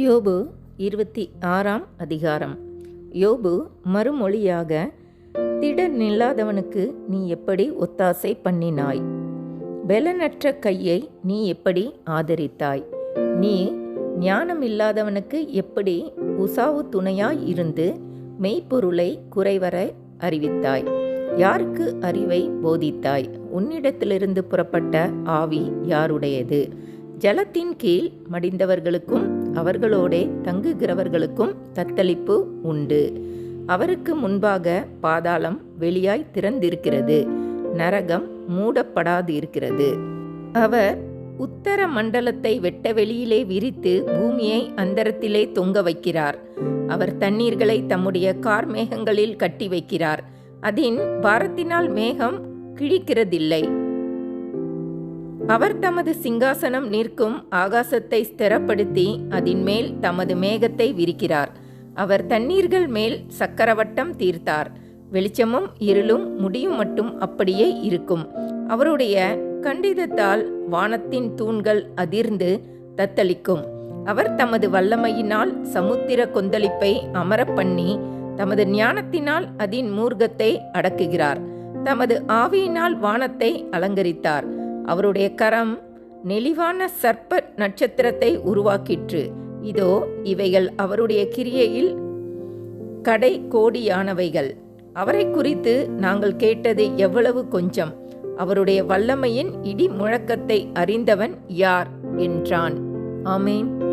யோபு இருபத்தி ஆறாம் அதிகாரம். யோபு மறுமொழியாக திடன் இல்லாதவனுக்கு நீ எப்படி ஒத்தாசை பண்ணினாய்? பலனற்ற கையை நீ எப்படி ஆதரித்தாய்? நீ ஞானம் இல்லாதவனுக்கு எப்படி உசாவு துணையாய் இருந்து மெய்ப்பொருளை குறைவர அறிவித்தாய்? யாருக்கு அறிவை போதித்தாய்? உன்னிடத்திலிருந்து புறப்பட்ட ஆவி யாருடையது? ஜலத்தின் கீழ் மடிந்தவர்களுக்கும் அவர்களோடே தங்குகிறவர்களுக்கும் தத்தளிப்பு உண்டு. அவருக்கு முன்பாக பாதாளம் வெளியாய் திறந்திருக்கிறது. நரகம் மூடப்படாது இருக்கிறது அவர் உத்தர மண்டலத்தை வெட்ட வெளியிலே விரித்து பூமியை அந்தரத்திலே தொங்க வைக்கிறார். அவர் தண்ணீர்களை தம்முடைய கார்மேகங்களில் கட்டி வைக்கிறார். அதின் பாரத்தினால் மேகம் கிழிக்கிறதில்லை. அவர் தமது சிங்காசனம் நிற்கும் ஆகாசத்தை ஸ்திரப்படுத்தி அதின் மேல் தமது மேகத்தை விரிக்கிறார். அவர் தண்ணீர்கள் மேல் சக்கரவட்டம் தீர்த்தார். வெளிச்சமும் இருளும் முடியும் மட்டும் அப்படியே இருக்கும். அவருடைய கண்டிதத்தால் வானத்தின் தூண்கள் அதிர்ந்து தத்தளிக்கும். அவர் தமது வல்லமையினால் சமுத்திர கொந்தளிப்பை அமரப் பண்ணி தமது ஞானத்தினால் அதின் மூர்க்கத்தை அடக்குகிறார். தமது ஆவியினால் வானத்தை அலங்கரித்தார். அவருடைய கரம் நெளிவான சர்ப்ப நட்சத்திரத்தை உருவாக்கிற்று. இதோ இவைகள் அவருடைய கிரியையில் கடை கோடியானவைகள். அவரை குறித்து நாங்கள் கேட்டது எவ்வளவு கொஞ்சம். அவருடைய வல்லமையின் இடி முழக்கத்தை அறிந்தவன் யார்? என்றான். ஆமேன்.